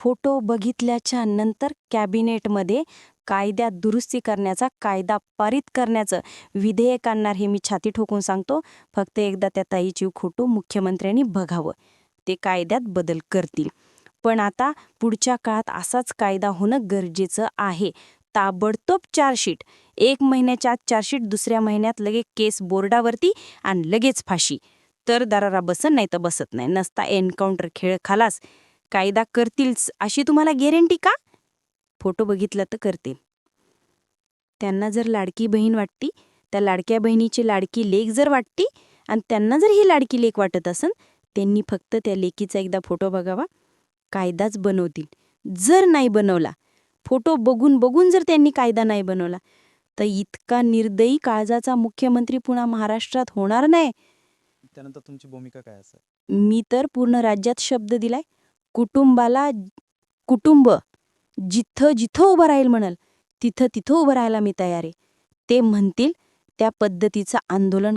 Photo बघितल्याच्या नंतर कॅबिनेटमध्ये कायद्यात दुरुस्ती करण्याचा कायदा पारित करण्याचं विधेयक आणणार हे मी छाती ठोकून सांगतो. फक्त एकदा त्या ताईची खोटू मुख्यमंत्र्यांनी बघावं. ते कायद्यात बदल करतील. पण आता पुढच्या काळात असाच कायदा होणं गरजेचं आहे. ताबडतोब चार्जशीट. एक महिन्याच्या आत चार्जशीट दुसऱ्या महिन्यात लगेच केस बोर्डावरती आणि लगेच फाशी. तर दरारा बसन नाही तर बसत नाही. नसता एन्काउंटर खेळ खालास. कायदा करतीलच अशी तुम्हाला गॅरंटी का? फोटो बघितला तर करतील त्यांना जर लाडकी बहीण वाटती त्या लाडक्या बहिणीची लाडकी लेक जर वाटती आणि त्यांना जर ही लाडकी लेक वाटत असन त्यांनी फक्त त्या लेकीचा एकदा फोटो बघावा. कायदाच बनवतील. जर नाही बनवला फोटो बघून बघून जर त्यांनी कायदा नाही बनवला तर इतका निर्दयी काळजाचा मुख्यमंत्री पुन्हा महाराष्ट्रात होणार नाही. त्यानंतर तुमची भूमिका काय असेल? मी तर पूर्ण राज्यात शब्द दिलाय. कुटुंबाला कुटुंब जिथं जिथं उभं राहील म्हणाल तिथं तिथं उभं राहायला मी तयार आहे. ते म्हणतील त्या पद्धतीचं आंदोलन